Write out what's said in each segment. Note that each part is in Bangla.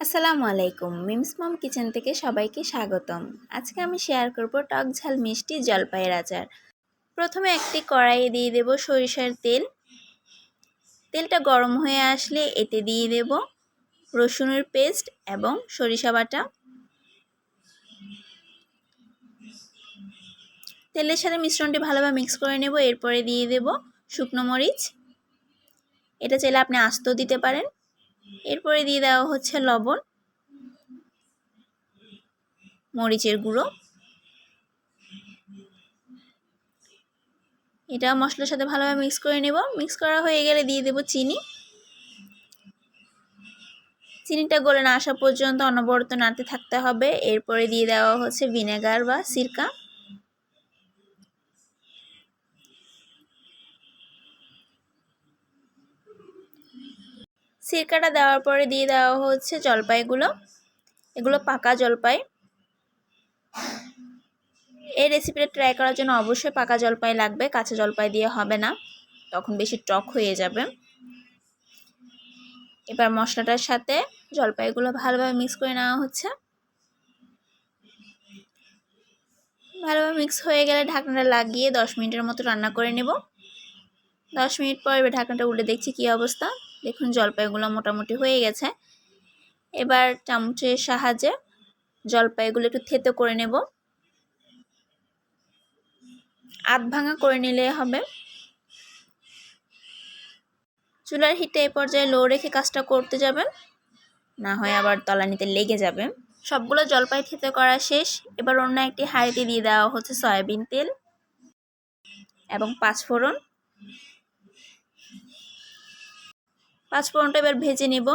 আসসালামু আলাইকুম। মিমস মম কিচেন থেকে সবাইকে স্বাগতম। আজকে আমি শেয়ার করব টক ঝাল মিষ্টি জলপাইয়ের আচার। প্রথমে একটি কড়াইয়ে দিয়ে দেব সরিষার তেল। তেলটা গরম হয়ে আসলে এতে দিয়ে দেব রসুনের পেস্ট এবং সরিষা বাটা। তেলের সাথে মিশ্রণটি ভালোভাবে মিক্স করে নেব। এরপরে দিয়ে দেব শুকনো মরিচ। এটা চাইলে আপনি আস্ত দিতে পারেন। এরপরে দিয়ে দেওয়া হচ্ছে লবণ, মরিচের গুঁড়ো। এটা মশলার সাথে ভালোভাবে মিক্স করে নেব। মিক্স করা হয়ে গেলে দিয়ে দেব চিনি। চিনিটা গলে না আসা পর্যন্ত অনবরত নাড়তে থাকতে হবে। এরপরে দিয়ে দেওয়া হচ্ছে ভিনেগার বা সিরকা। সিরকাটা দেওয়ার পরে দিয়ে দেওয়া হচ্ছে জলপাইগুলো এগুলো পাকা জলপাই। এই রেসিপিটা ট্রাই করার জন্য অবশ্যই পাকা জলপাই লাগবে, কাঁচা জলপাই দিয়ে হবে না। তখন বেশি টক হয়ে যাবে। এবার মশলাটার সাথে জলপাইগুলো ভালোভাবে মিক্স করে নেওয়া হচ্ছে। ভালোভাবে মিক্স হয়ে গেলে ঢাকনাটা লাগিয়ে দশ মিনিটের মতো রান্না করে নেব। দশ মিনিট পর এবার ঢাকনাটা উল্টে দেখছি কী অবস্থা। দেখুন জলপাইগুলো মোটামুটি হয়ে গেছে। এবার চামচের সাহায্যে জলপাইগুলো একটু থেতো করে নেব। আধ ভাঙা করে নিলে হবে। চুলার হিটে এ পর্যায়ে লো রেখে কাজটা করতে যাবেন। না হয় আবার তলানিতে লেগে যাবে। সবগুলো জলপাই থেতে করা শেষ। এবার অন্য একটি হাঁড়িতে দিয়ে দেওয়া হচ্ছে সয়াবিন তেল এবং পাঁচফোড়ন। পাঁচফোড়নটা এবার ভেজে নেব।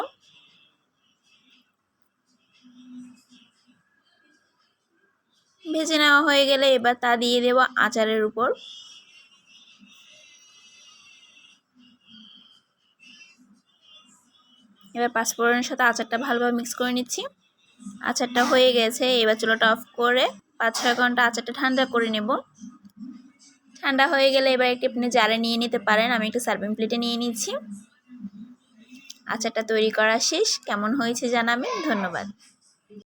ভেজে নেওয়া হয়ে গেলে এবার তা দিয়ে দেব আচারের উপর। এবার পাঁচফোড়নের সাথে আচারটা ভালোভাবে মিক্স করে নিচ্ছি। আচারটা হয়ে গেছে, এবার চুলোটা অফ করে পাঁচ ছয় ঘণ্টা আচারটা ঠান্ডা করে নেব। ঠান্ডা হয়ে গেলে এবার একটি আপনি জারে নিয়ে নিতে পারেন, আমি একটু সার্ভিং প্লেটে নিয়ে নিচ্ছি। আচারটা তৈরি করা শেষ। কেমন হয়েছে জানাবেন। ধন্যবাদ।